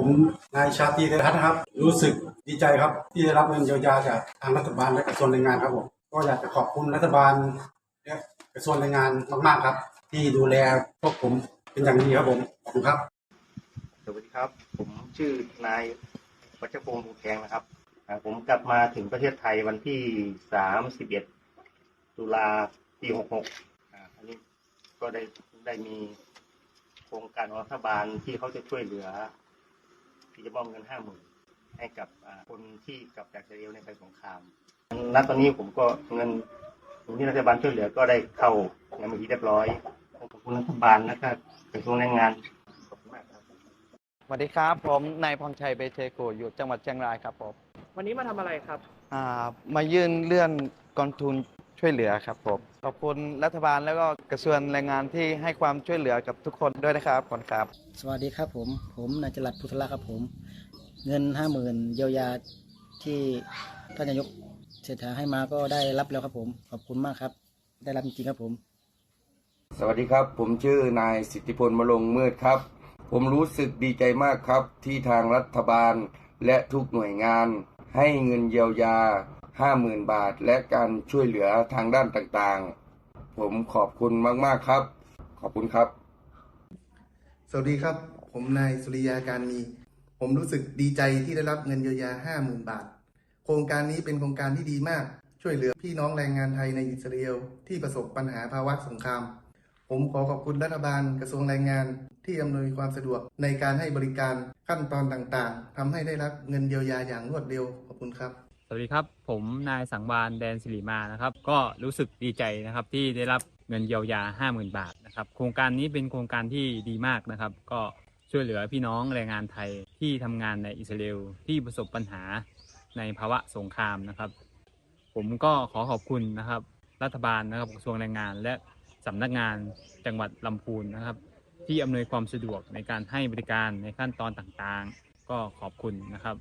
ผมนายชาตรีเททัศน์ครับ รู้สึกดีใจครับ ที่ได้รับเงินเยียวยาจากทางรัฐบาลและกระทรวงแรงงานครับผมก็อยากจะขอบคุณรัฐบาลและกระทรวงแรงงานมากๆครับ ที่ดูแลพวกผมเป็นอย่างดีครับผมขอบคุณครับ สวัสดีครับ ผมชื่อนายวัชพงศ์ภูแพงนะครับอ่าผมกลับมาถึงประเทศไทยวันที่ 31 ตุลาปี 66อ่าอันนี้ก็ได้ได้มีโครงการของรัฐบาลที่เขาจะช่วยเหลือ ที่จะมอบเงิน50,000ให้กับอ่าคนที่กลับจากอิสราเอลในภัยสงครามณตอนนี้ผมก็เงินที่รัฐบาลช่วยเหลือก็ได้เข้าในมือที่เรียบร้อยขอบคุณรัฐบาลและก็กระทรวงแรงงานขอบคุณมากครับสวัสดีครับผมนายพรชัยเบเชโกอยู่จังหวัดเชียงรายครับผมวันนี้มาทำอะไรครับอ่ามายื่นเรื่องกองทุน ช่วยเหลือครับผมขอบคุณรัฐบาลแล้วก็กระทรวงแรงงานที่ให้ความช่วยเหลือกับทุกคนด้วยนะครับขอบคุณครับ สวัสดีครับผม ผมนายจรัดพุทธละครับผม เงินห้าหมื่นเยียวยาที่ท่านนายกเศรษฐาให้มาก็ได้รับแล้วครับผม ขอบคุณมากครับ ได้รับจริงๆครับผม สวัสดีครับ ผมชื่อนายสิทธิพลมลงมืดครับ ผมรู้สึกดีใจมากครับที่ทางรัฐบาลและทุกหน่วยงาน ให้เงินเยียวยา 50,000 บาท และการช่วยเหลือทางด้านต่างๆ ผมขอบคุณมาก ๆ ครับ ขอบคุณครับ สวัสดีครับ ผมนายสุริยาการมี ผมรู้สึกดีใจที่ได้รับเงินเยียวยา 50,000 บาท โครงการนี้เป็นโครงการที่ดีมาก ช่วยเหลือพี่น้องแรงงานไทยในอิสราเอลที่ประสบปัญหาภาวะสงคราม ผมขอขอบคุณรัฐบาลกระทรวงแรงงานที่อำนวยความสะดวกในการให้บริการขั้นตอนต่างๆทำให้ได้รับเงินเยียวยาอย่างรวดเร็ว ขอบคุณครับ สวัสดีครับ ผมนายสังวานแดนสิริมานะครับ ก็รู้สึกดีใจนะครับที่ได้รับเงินเยียวยา 50,000 บาทนะครับ โครงการนี้เป็นโครงการที่ดีมากนะครับ ก็ช่วยเหลือพี่น้องแรงงานไทยที่ทำงานในอิสราเอลที่ประสบปัญหาในภาวะสงครามนะครับ ผมก็ขอขอบคุณนะครับ รัฐบาลนะครับกระทรวงแรงงาน และสำนักงานจังหวัดลำพูนนะครับ ที่อำนวยความสะดวกในการให้บริการในขั้นตอนต่างๆ ก็ขอบคุณนะครับ